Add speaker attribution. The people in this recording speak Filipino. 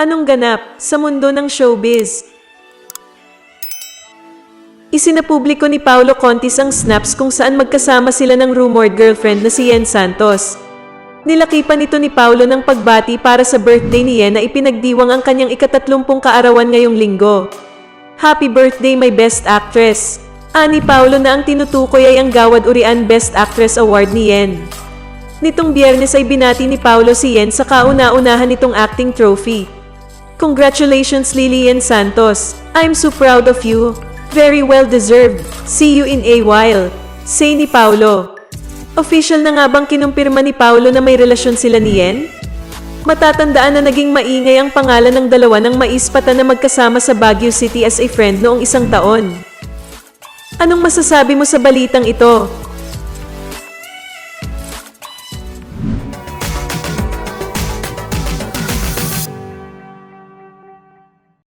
Speaker 1: Anong ganap sa mundo ng showbiz? Isinapubliko ni Paolo Contis ang snaps kung saan magkasama sila ng rumored girlfriend na si Yen Santos. Nilakipan ito ni Paolo ng pagbati para sa birthday ni Yen na ipinagdiwang ang kanyang ikatatlumpung kaarawan ngayong linggo. Happy birthday my best actress! Ani Paolo na ang tinutukoy ay ang Gawad Urian Best Actress Award ni Yen. Nitong biyernes ay binati ni Paolo si Yen sa kauna-unahan nitong acting trophy. Congratulations Lilian Santos. I'm so proud of you. Very well deserved. See you in a while. Say ni Paolo. Official na nga bang kinumpirma ni Paolo na may relasyon sila ni Yen? Matatandaan na naging maingay ang pangalan ng dalawa ng maispatan na magkasama sa Baguio City as a friend noong isang taon. Anong masasabi mo sa balitang ito?